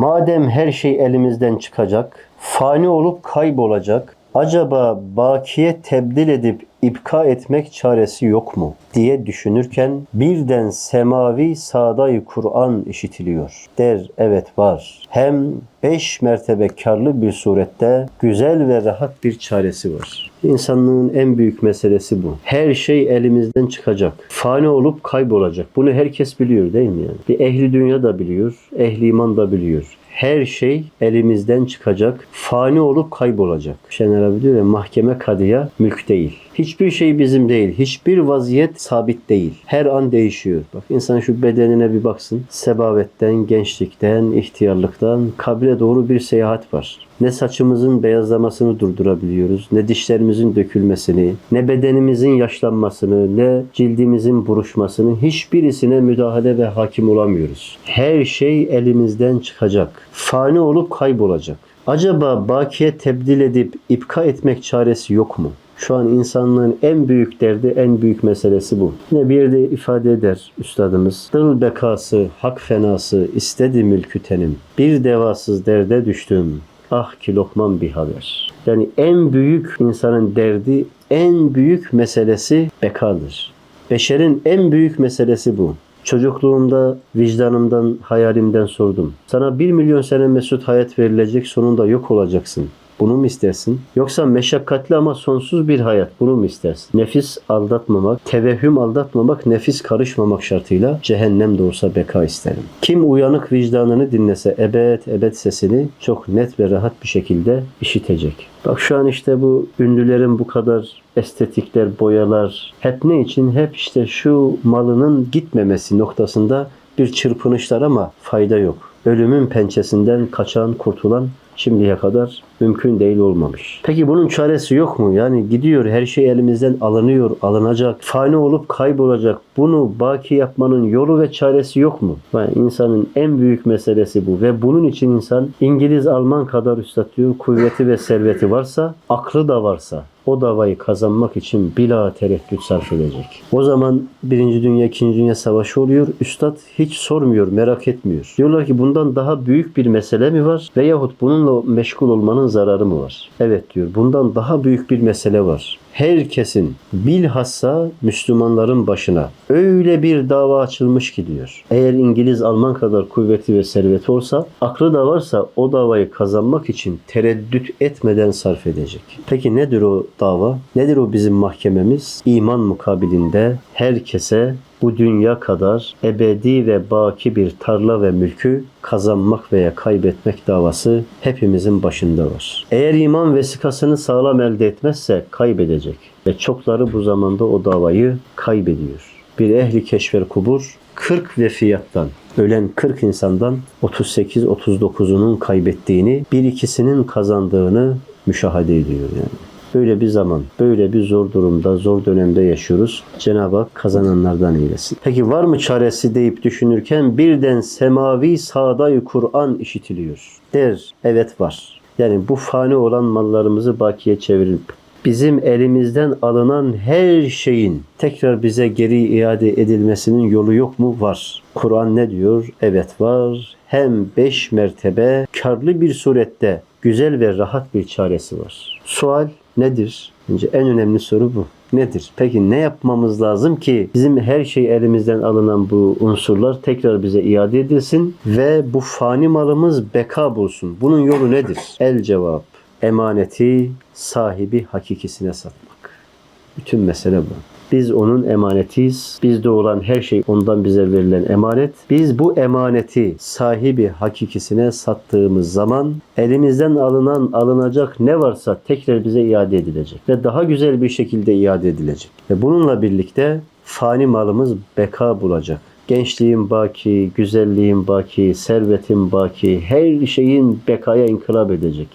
Madem her şey elimizden çıkacak, fani olup kaybolacak, acaba bakiye tebdil edip ipka etmek çaresi yok mu diye düşünürken birden semavi sadayı Kur'an işitiliyor. Der evet var. Hem beş mertebe karlı bir surette güzel ve rahat bir çaresi var. İnsanlığın en büyük meselesi bu. Her şey elimizden çıkacak. Fani olup kaybolacak. Bunu herkes biliyor değil mi yani? Bir ehli dünya da biliyor, ehli iman da biliyor her şey elimizden çıkacak, fani olup kaybolacak. Şener abi diyor ya mahkeme kadıya mülk değil. Hiçbir şey bizim değil. Hiçbir vaziyet sabit değil. Her an değişiyor. Bak insan şu bedenine bir baksın. Sebavetten, gençlikten, ihtiyarlıktan kabre doğru bir seyahat var. Ne saçımızın beyazlamasını durdurabiliyoruz, ne dişlerimizin dökülmesini, ne bedenimizin yaşlanmasını, ne cildimizin buruşmasını hiçbirisine müdahale ve hakim olamıyoruz. Her şey elimizden çıkacak. Fani olup kaybolacak. Acaba bakiye tebdil edip ipka etmek çaresi yok mu? Şu an insanlığın en büyük derdi, en büyük meselesi bu. Yine bir yerde ifade eder üstadımız. Dıl bekası, hak fenası, istedi mülkü tenim. Bir devasız derde düştüm. Ah ki lokman bir haber. Yani en büyük insanın derdi, en büyük meselesi bekadır. Beşerin en büyük meselesi bu. Çocukluğumda vicdanımdan, hayalimden sordum. Sana bir milyon sene mesut hayat verilecek sonunda yok olacaksın. Bunu mu istersin? Yoksa meşakkatli ama sonsuz bir hayat. Bunu mu istersin? Nefis aldatmamak, tevehhüm aldatmamak, nefis karışmamak şartıyla cehennem de olsa beka isterim. Kim uyanık vicdanını dinlese ebed ebed sesini çok net ve rahat bir şekilde işitecek. Bak şu an işte bu ünlülerin bu kadar estetikler, boyalar hep ne için? Hep işte şu malının gitmemesi noktasında bir çırpınışlar ama fayda yok. Ölümün pençesinden kaçan, kurtulan şimdiye kadar mümkün değil olmamış. Peki bunun çaresi yok mu? Yani gidiyor her şey elimizden alınıyor, alınacak, fani olup kaybolacak. Bunu baki yapmanın yolu ve çaresi yok mu? Yani insanın en büyük meselesi bu ve bunun için insan İngiliz, Alman kadar üstad diyor kuvveti ve serveti varsa, aklı da varsa o davayı kazanmak için bila tereddüt sarf edecek. O zaman Birinci Dünya, İkinci Dünya Savaşı oluyor. Üstad hiç sormuyor, merak etmiyor. Diyorlar ki bundan daha büyük bir mesele mi var? Veyahut bununla meşgul olmanın zararı mı var? Evet diyor. Bundan daha büyük bir mesele var herkesin bilhassa Müslümanların başına öyle bir dava açılmış ki diyor. Eğer İngiliz Alman kadar kuvveti ve serveti olsa aklı da varsa o davayı kazanmak için tereddüt etmeden sarf edecek. Peki nedir o dava? Nedir o bizim mahkememiz? İman mukabilinde herkese bu dünya kadar ebedi ve baki bir tarla ve mülkü kazanmak veya kaybetmek davası hepimizin başında var. Eğer iman vesikasını sağlam elde etmezse kaybedecek ve çokları bu zamanda o davayı kaybediyor. Bir ehli keşfer kubur 40 vefiyattan ölen 40 insandan 38-39'unun kaybettiğini, bir ikisinin kazandığını müşahede ediyor yani. Böyle bir zaman, böyle bir zor durumda, zor dönemde yaşıyoruz. Cenab-ı Hak kazananlardan eylesin. Peki var mı çaresi deyip düşünürken birden semavi sağdayı Kur'an işitiliyor. Der, evet var. Yani bu fani olan mallarımızı bakiye çevirip bizim elimizden alınan her şeyin tekrar bize geri iade edilmesinin yolu yok mu? Var. Kur'an ne diyor? Evet var. Hem beş mertebe karlı bir surette güzel ve rahat bir çaresi var. Sual nedir? En önemli soru bu. Nedir? Peki ne yapmamız lazım ki bizim her şey elimizden alınan bu unsurlar tekrar bize iade edilsin ve bu fani malımız beka bulsun. Bunun yolu nedir? El cevap. Emaneti sahibi hakikisine satmak. Bütün mesele bu. Biz onun emanetiyiz. Bizde olan her şey ondan bize verilen emanet. Biz bu emaneti sahibi hakikisine sattığımız zaman elimizden alınan alınacak ne varsa tekrar bize iade edilecek. Ve daha güzel bir şekilde iade edilecek. Ve bununla birlikte fani malımız beka bulacak. Gençliğin baki, güzelliğin baki, servetin baki, her şeyin bekaya inkılap edecek.